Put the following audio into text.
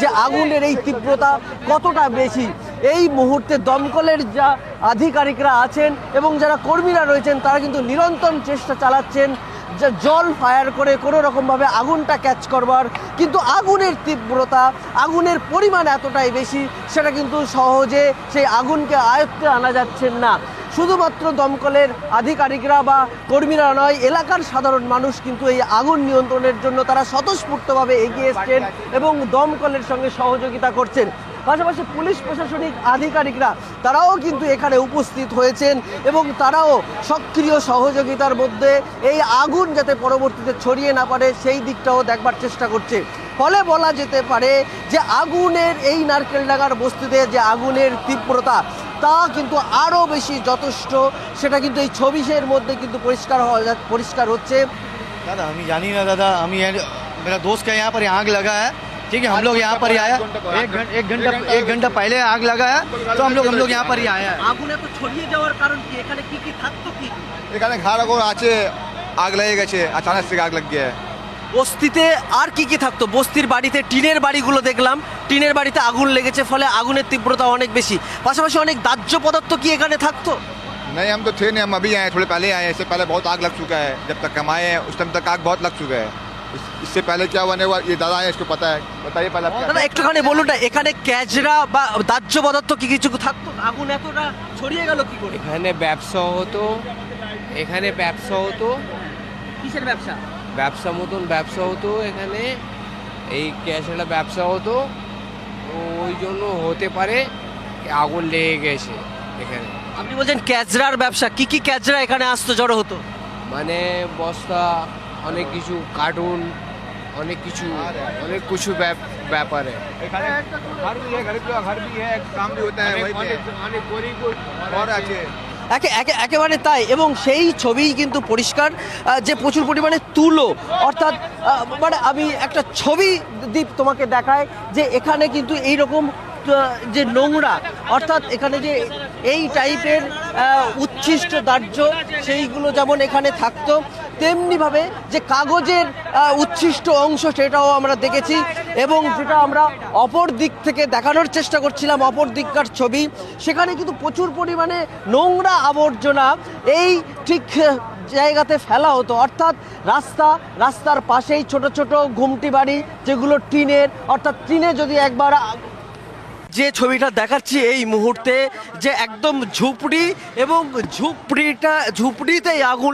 যে আগুনের এই তীব্রতা কতটা বেশি? এই মুহূর্তে দমকলের যা আধিকারিকরা আছেন এবং যারা কর্মীরা রয়েছেন, তারা কিন্তু নিরন্তর চেষ্টা চালাচ্ছেন যে জল ফায়ার করে কোনো রকমভাবে আগুনটা ক্যাচ করবার। কিন্তু আগুনের তীব্রতা, আগুনের পরিমাণ এতটাই বেশি, সেটা কিন্তু সহজে সেই আগুনকে আয়ত্তে আনা যাচ্ছেন না। শুধুমাত্র দমকলের আধিকারিকরা বা কর্মীরা নয়, এলাকার সাধারণ মানুষ কিন্তু এই আগুন নিয়ন্ত্রণের জন্য তারা স্বতঃস্ফূর্তভাবে এগিয়ে এসছেন এবং দমকলের সঙ্গে সহযোগিতা করছেন। পাশাপাশি পুলিশ প্রশাসনিক আধিকারিকরা, তারাও কিন্তু এখানে উপস্থিত হয়েছেন এবং তারাও সক্রিয় সহযোগিতার মধ্যে এই আগুন যাতে পরবর্তীতে ছড়িয়ে না পারে সেই দিকটাও দেখবার চেষ্টা করছে। ফলে বলা যেতে পারে যে আগুনের এই নারকেলডাঙ্গার বস্তিতে যে আগুনের তীব্রতা তা কিন্তু আরও বেশি যথেষ্ট সেটা কিন্তু এই ছবিশের মধ্যে কিন্তু পরিষ্কার হওয়া যা- পরিষ্কার হচ্ছে दादा हम जानी ना दादा हम ये मेरा दोस्त का यहाँ पर आग लगा है ठीक है हम लोग यहाँ पर ही आया एक घंटा एक घंटा एक घंटा पहले आग लगा है तो हम लोग हम लोग यहाँ पर ही आए हैं আগুন এত ছড়িয়ে যাওয়ার কারণ কি এখানে কি কি থাকতো কি এখানে ঘাড় করে আছে আগ লেগে গেছে আচানক থেকে আগ লাগ গিয়ে বস্তিতে আর কি কি থাকতো বস্তির বাড়িতে টিনের বাড়িগুলো দেখলাম টিনের বাড়িতে আগুন লেগেছে ফলে আগুনের তীব্রতা অনেক বেশি পাশাপাশি অনেক দাহ্য পদার্থ কি এখানে থাকতো नहीं हम तो थे नहीं हम अभी आए थोड़े पहले आए हैं इससे पहले बहुत आग लग चुका है जब तक हम आए हैं उस टाइम तक आग बहुत लग चुका है इस- इससे पहले क्या हुआ नहीं हुआ ये दादा है इसको पता है बताइए पहले आप क्या- দাদা একটুখানি বলুন না এখানে ক্যাজরা বা দাহ্য পদার্থ কি কিছু থাকতো আগুন এতটা ছড়িয়ে গেল কি করে এখানে ব্যবসা হতো এখানে ব্যবসা হতো কিসের ব্যবসা ব্যবসা মতন ব্যবসা হতো এখানে এই ক্যাশেলা ব্যবসা হতো ওই জন্য হতে পারে আগুন লেগে গেছে এখানে আপনি বলছেন ক্যাচরার ব্যবসা কি কি ক্যাচরা এখানে আসতো জড়ো হতো মানে বস্তা অনেক কিছু কার্টুন অনেক কিছু অনেক কিছু ব্যাপারে ঘর ঘর ঘর আছে একেবারে তাই। এবং সেই ছবি কিন্তু পরিষ্কার যে প্রচুর পরিমাণে তুলো। অর্থাৎ মানে আমি একটা ছবি দ্বীপ তোমাকে দেখায় যে এখানে কিন্তু এই রকম যে নোংরা, অর্থাৎ এখানে যে এই টাইপের উচ্ছিষ্ট দার্য সেইগুলো যেমন এখানে থাকতো তেমনিভাবে যে কাগজের উচ্ছিষ্ট অংশ সেটাও আমরা দেখেছি এবং যেটা আমরা অপর দিক থেকে দেখানোর চেষ্টা করছিলাম, অপর দিককার ছবি। সেখানে কিন্তু প্রচুর পরিমাণে নোংরা আবর্জনা এই ঠিক জায়গাতে ফেলা হতো। অর্থাৎ রাস্তা, রাস্তার পাশেই ছোট ছোট ঘুমটি বাড়ি যেগুলো টিনের। অর্থাৎ টিনে যদি একবার যে ছবিটা দেখাচ্ছি এই মুহূর্তে যে একদম ঝুপড়ি এবং ঝুপড়িটা, ঝুপড়িতেই আগুন